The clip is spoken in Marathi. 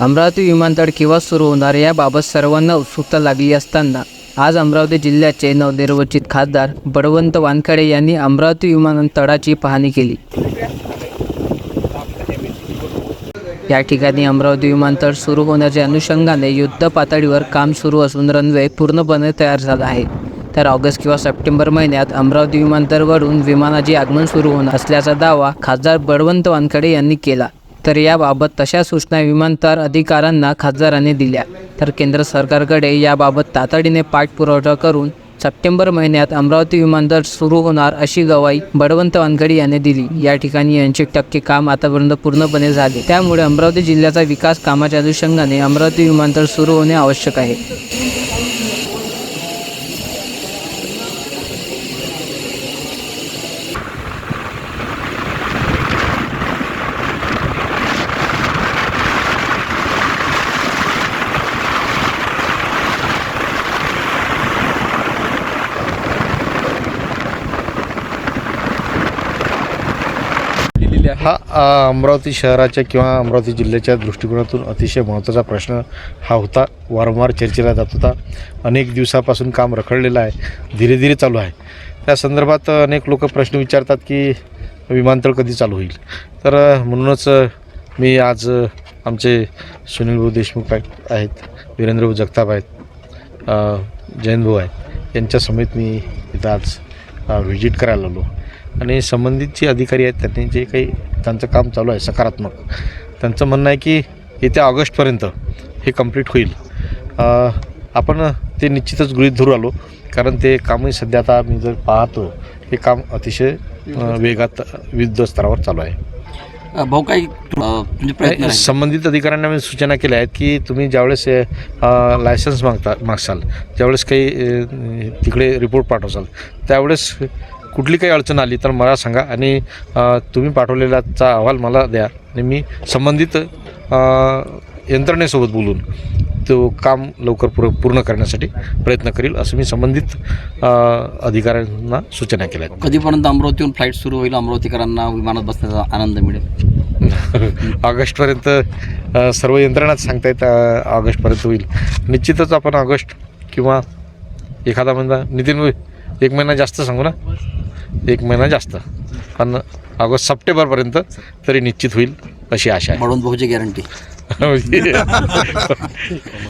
अमरावती विमानतळ केव्हा सुरू होणार याबाबत सर्वांना उत्सुकता लागली असताना आज अमरावती जिल्ह्याचे नवनिर्वचित खासदार बळवंत वानखेडे यांनी अमरावती विमानतळाची पाहणी केली. या ठिकाणी अमरावती विमानतळ सुरू होण्याच्या अनुषंगाने युद्ध पातळीवर काम सुरू असून रनवे पूर्णपणे तयार झाला आहे. तर ऑगस्ट किंवा सप्टेंबर महिन्यात अमरावती विमानतळवरून विमानाचे आगमन सुरू होणार असल्याचा दावा खासदार बळवंत वानखेडे यांनी केला. तर याबाबत तशा सूचना विमानतळ अधिकाऱ्यांना खासदारांनी दिल्या. तर केंद्र सरकारकडे याबाबत तातडीने पाठपुरावा करून सप्टेंबर महिन्यात अमरावती विमानतळ सुरू होणार अशी गवाही बळवंत वानखडे यांनी दिली. या ठिकाणी ऐंशी टक्के काम आतापर्यंत पूर्णपणे झाले. त्यामुळे अमरावती जिल्ह्याचा विकास कामाच्या अनुषंगाने अमरावती विमानतळ सुरू होणे आवश्यक आहे. हा अ, अमरावती शहराच्या किंवा अमरावती जिल्ह्याच्या दृष्टिकोनातून अतिशय महत्त्वाचा प्रश्न हा होता. वारंवार चर्चेला जात होता. अनेक दिवसापासून काम रखडलेलं आहे. धीरे धीरे चालू आहे. त्या संदर्भात अनेक लोक प्रश्न विचारतात की विमानतळ कधी चालू होईल? तर अ, म्हणूनच अ, मी आज अ, आमचे सुनीलभाऊ देशमुख आहे- आहेत वीरेंद्रभाऊ जगताप आहेत अ, जयंतभाऊ आहेत यांच्या समेत मी इथं आज व्हिजिट करायला आलो. आणि संबंधित जे अधिकारी आहेत त्यांनी जे काही त्यांचं काम चालू आहे सकारात्मक. त्यांचं म्हणणं आहे की येत्या ऑगस्टपर्यंत हे कंप्लीट होईल. आपण ते निश्चितच गृहीत धरू आलो. कारण ते कामही सध्या आता मी जर पाहतो हे काम अतिशय वेगात विविध स्तरावर चालू आहे. भाऊ काही तुमचे प्रयत्न नाही? संबंधित अधिकाऱ्यांना मी सूचना केल्या आहेत की तुम्ही ज्यावेळेस अ, लायसन्स मागता मागसाल ज्यावेळेस काही अ, तिकडे रिपोर्ट पाठवसाल त्यावेळेस कुठली काही अडचण आली तर मला सांगा आणि अ, तुम्ही पाठवलेलाचा अहवाल मला द्या आणि मी संबंधित अ, यंत्रणेसोबत बोलून तो काम लवकर पूर पूर्ण करण्यासाठी प्रयत्न करील असं मी संबंधित अधिकाऱ्यांना सूचना केल्या आहेत. कधीपर्यंत अमरावतीहून फ्लाईट सुरू होईल अमरावतीकरांना विमानात बसण्याचा आनंद मिळेल? ऑगस्टपर्यंत सर्व यंत्रणाच सांगतायत अ, ऑगस्टपर्यंत होईल. निश्चितच आपण ऑगस्ट किंवा एखादा महिना नितीन एक महिना जास्त सांगू ना? एक महिना जास्त. पण ऑगस्ट सप्टेंबरपर्यंत तरी निश्चित होईल अशी आशा बळवंत भाऊची गॅरंटी. आहे